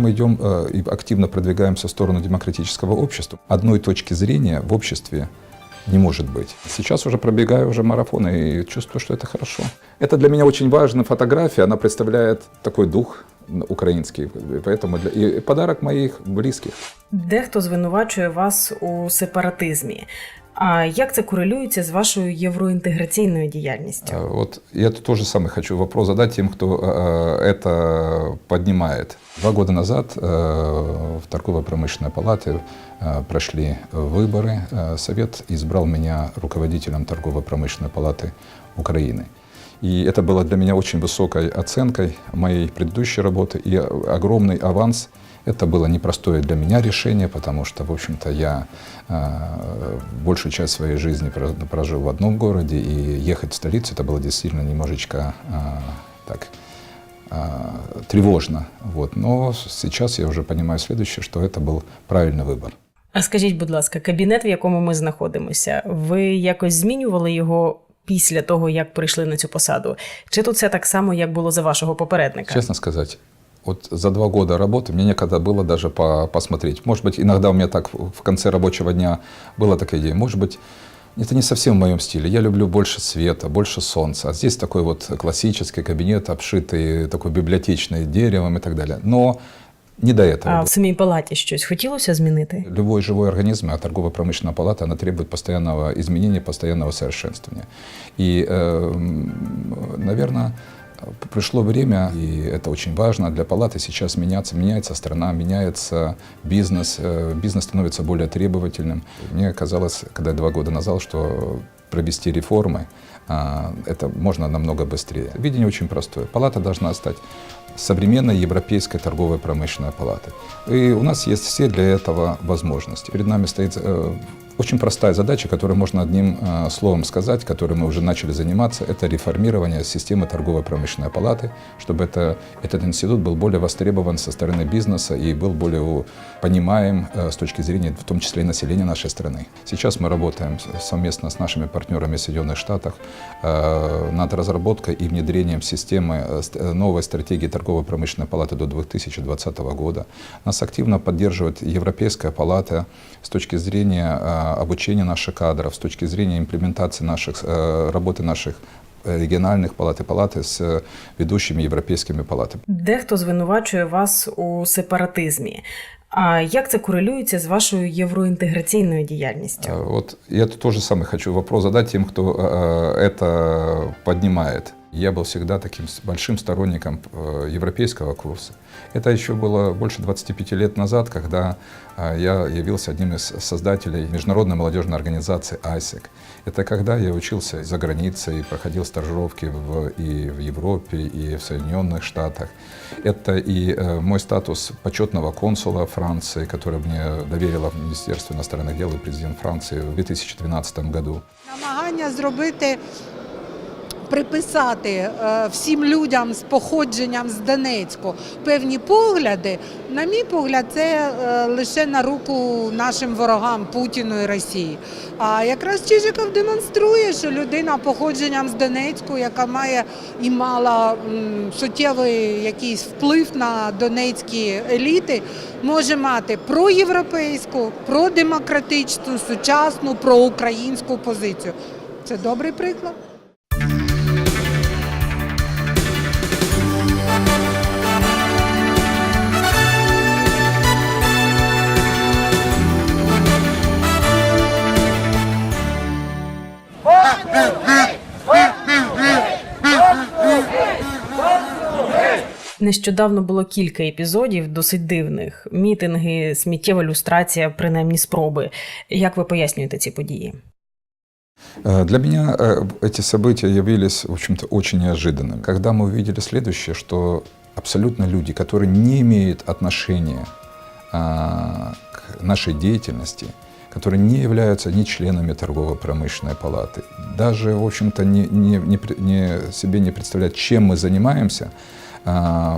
Мы идем э, и активно продвигаемся в сторону демократического общества, одной точки зрения в обществе не может быть. Сейчас уже пробегаю уже марафон и чувствую, что это хорошо. Это для меня очень важная фотография, она представляет такой дух украинский, и поэтому для... и подарок моих близких. Дехто звинувачує вас у сепаратизмі. А як це корелюється з вашою євроінтеграційною діяльністю? А, Вот я тут тоже самый хочу вопрос задать тем, кто э, это поднимает. Два года назад э, в торгово-промышленной палате э, прошли выборы. Э, Совет избрал меня руководителем торгово-промышленной палаты Украины. И это было для меня очень высокой оценкой моей предыдущей работы и огромный аванс. Это было непростое для меня решение, потому что, в общем-то, я э, большую часть своей жизни про- прожил в одном городе, и ехать в столицу это было действительно немножечко э, так э, тревожно. Вот. Но сейчас я уже понимаю следующее, что это был правильный выбор. А скажіть, будь ласка, кабінет, в якому ми знаходимося, ви якось змінювали його після того, як прийшли на цю посаду? Чи тут все так само, як було за вашого попередника? Честно сказать, вот за два года работы мне некогда было даже по- посмотреть. Может быть, иногда у меня так в в конце рабочего дня была такая идея. Может быть, это не совсем в моем стиле. Я люблю больше света, больше солнца. А здесь такой вот классический кабинет, обшитый такой библиотечный деревом и так далее. Но не до этого. А было. в самій палаті щось хотілося змінити? Любой живой организм, а торгово-промышленная палата, она требует постоянного изменения, постоянного совершенствования. И, наверное, пришло время, и это очень важно для палаты сейчас меняться. Меняется страна, меняется бизнес, э, бизнес становится более требовательным. Мне казалось, когда два года назад, что провести реформы, а, это можно намного быстрее. Видение очень простое. Палата должна стать современной европейской торговой промышленной палатой. И у нас есть все для этого возможности. Перед нами стоит э, очень простая задача, которую можно одним э, словом сказать, которой мы уже начали заниматься, это реформирование системы торгово-промышленной палаты, чтобы это, этот институт был более востребован со стороны бизнеса и был более понимаем э, с точки зрения, в том числе и населения нашей страны. Сейчас мы работаем совместно с нашими партнерами в Соединенных Штатах над разработкой и внедрением системы ст- новой стратегии торгово-промышленной палаты до 2020 года. Нас активно поддерживает Европейская палата с точки зрения э, обучения наших кадров, с точки зрения имплементации наших, э, работы наших э, региональных палат и палаты с э, ведущими европейскими палатами. Дехто звинувачує вас у сепаратизмі. А як це корелюється з вашою євроінтеграційною діяльністю? Э, Вот я тут тоже самый хочу вопрос задать тем, кто э, это поднимает. Я был всегда таким большим сторонником э, европейского курса. Это еще было больше 25 лет назад, когда э, я явился одним из создателей международной молодежной организации ISEC. Это когда я учился за границей, проходил стажировки в, и в Европе, и в Соединенных Штатах. Это и э, мой статус почетного консула Франции, который мне доверило Министерство иностранных дел и президент Франции в 2012 году. Намагання зробити, приписати е, всім людям з походженням з Донецьку певні погляди, на мій погляд, це е, лише на руку нашим ворогам Путіну і Росії. А якраз Чижиков демонструє, що людина походженням з Донецьку, яка має і мала суттєвий якийсь вплив на донецькі еліти, може мати проєвропейську, продемократичну, сучасну, проукраїнську позицію. Це добрий приклад. Нещодавно було кілька епізодів досить дивних: мітинги, сміттєва люстрація, принаймні спроби. Як ви пояснюєте ці події? Э, Для меня э, эти события явились, в общем-то, очень неожиданными. Когда мы увидели следующее, что абсолютно люди, которые не имеют отношения а, к нашей деятельности, которые не являются ни членами торгово-промышленной палаты, даже, в общем-то, не, не, не, пре- не- себе не представляют, чем мы занимаемся, а,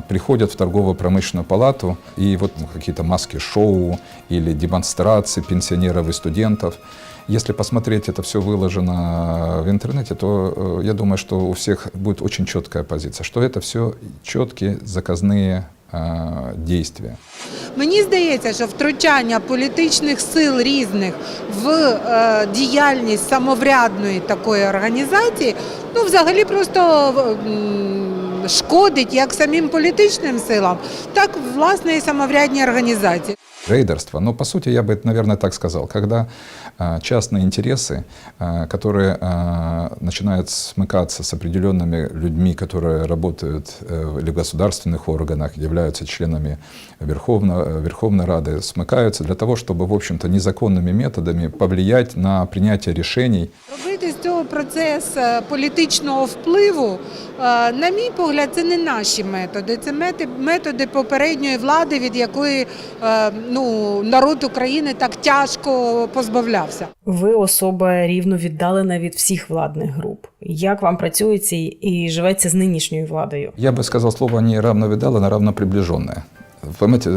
приходят в торгово-промышленную палату, и вот ну, какие-то маски-шоу или демонстрации пенсионеров и студентов. Если посмотреть, это все выложено в интернете, то э, я думаю, что у всех будет очень четкая позиция, что это все четкие заказные э, действия. Мені здається, що втручання політичних сил різних в е, діяльність самоврядної такої організації, ну взагалі просто м, шкодить як самим політичним силам, так власне і самоврядній організації. Рейдерство, но по сути я бы, наверное, так сказал, когда э, частные интересы, э, которые э, начинают смыкаться с определенными людьми, которые работают э, или в государственных органах, являются членами Верховно, Верховной Рады, смыкаются для того, чтобы, в общем-то, незаконными методами повлиять на принятие решений Робити з цього процес е, політичного впливу, е, на мій погляд, це не наші методи. Це мети- методи попередньої влади, від якої е, ну, народ України так тяжко позбавлявся. Ви особа рівно віддалена від всіх владних груп. Як вам працюється і живеться з нинішньою владою? Я би сказав слово не равновидалое, а равноприближенное. Понимаете,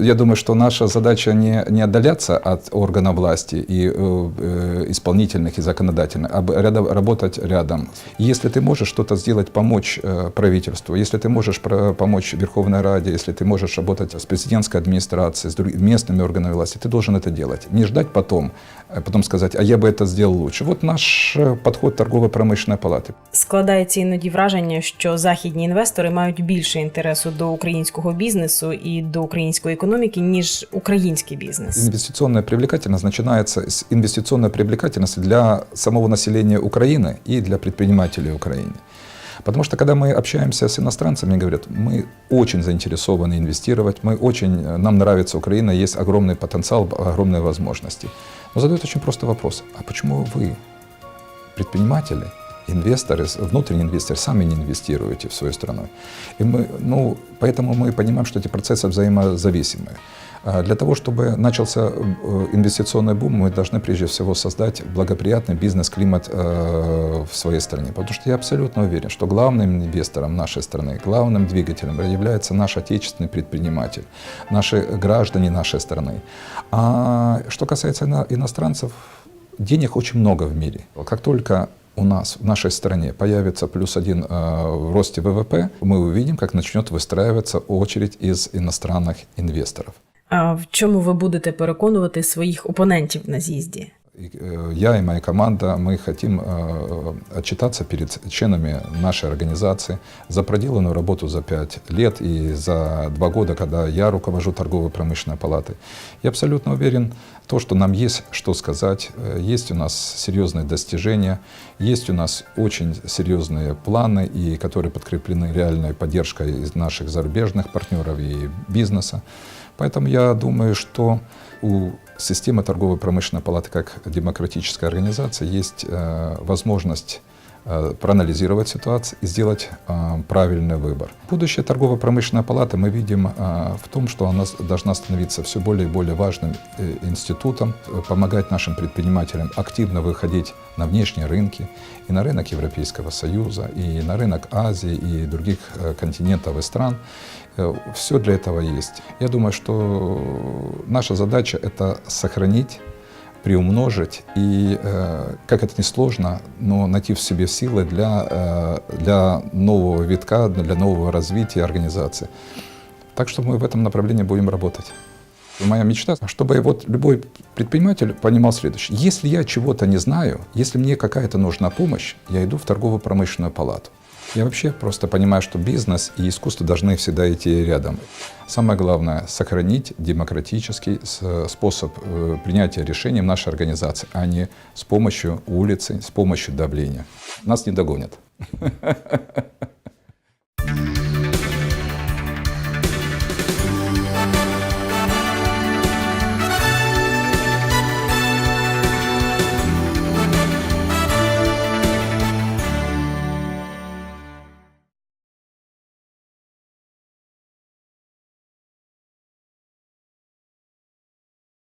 я думаю, что наша задача не, не отдаляться от органа власти и э, э, исполнительных и законодательных, а б- рядом, работать рядом. Если ты можешь что-то сделать, помочь э, правительству, если ты можешь про- помочь Верховной Раде, если ты можешь работать с президентской администрацией, с друг- местными органами власти, ты должен это делать. Не ждать потом, э, потом сказать, а я бы это сделал лучше. Вот наш э, подход торгово-промышленной палаты. Складається іноді враження, що західні інвестори мають більше інтересу до українського бізнесу і до української економіки, ніж український бізнес. Инвестиционная привлекательность начинается с инвестиционной привлекательности для самого населения Украины и для предпринимателей Украины. Потому что когда мы общаемся с иностранцами, они говорят, мы очень заинтересованы инвестировать, мы очень, э, нам нравится Украина, есть огромный потенциал, огромные возможности. Но задают очень простой вопрос, а почему вы, предприниматели, инвесторы, внутренние инвесторы, сами не инвестируете в свою страну? И мы, ну, поэтому мы понимаем, что эти процессы взаимозависимые. А Для того, чтобы начался э, инвестиционный бум, мы должны прежде всего создать благоприятный бизнес-климат э, в своей стране. Потому что я абсолютно уверен, что главным инвестором нашей страны, главным двигателем является наш отечественный предприниматель, наши граждане нашей страны. А что касается ино- иностранцев, денег очень много в мире. Как только у нас, в нашей стране, появится плюс один э, в росте ВВП, мы увидим, как начнет выстраиваться очередь из иностранных инвесторов. А в чому ви будете переконувати своїх опонентів на з'їзді? Э, Я и моя команда, мы хотим э, отчитаться перед членами нашей организации за проделанную работу за пять лет и за два года, когда я руковожу торгово-промышленной палатой. Я абсолютно уверен, то, что нам есть что сказать, э, есть у нас серьезные достижения, есть у нас очень серьезные планы, и которые подкреплены реальной поддержкой из наших зарубежных партнеров и бизнеса. Поэтому я думаю, что у системы торгово-промышленной палаты как демократической организации есть э, возможность проанализировать ситуацию и сделать э, правильный выбор. Будущее торгово-промышленной палаты мы видим э, в том, что она должна становиться все более и более важным э, институтом, э, помогать нашим предпринимателям активно выходить на внешние рынки, и на рынок Европейского Союза, и на рынок Азии, и других э, континентов и стран. Все для этого есть. Я думаю, что наша задача – это сохранить приумножить и, э, как это ни сложно, но найти в себе силы для, э, для нового витка, для нового развития организации. Так что мы в этом направлении будем работать. Моя мечта, чтобы вот любой предприниматель понимал следующее. Если я чего-то не знаю, если мне какая-то нужна помощь, я иду в торгово-промышленную палату. Я вообще просто понимаю, что бизнес и искусство должны всегда идти рядом. Самое главное – сохранить демократический способ э, принятия решений в нашей организации, а не с помощью улицы, с помощью давления. Нас не догонят.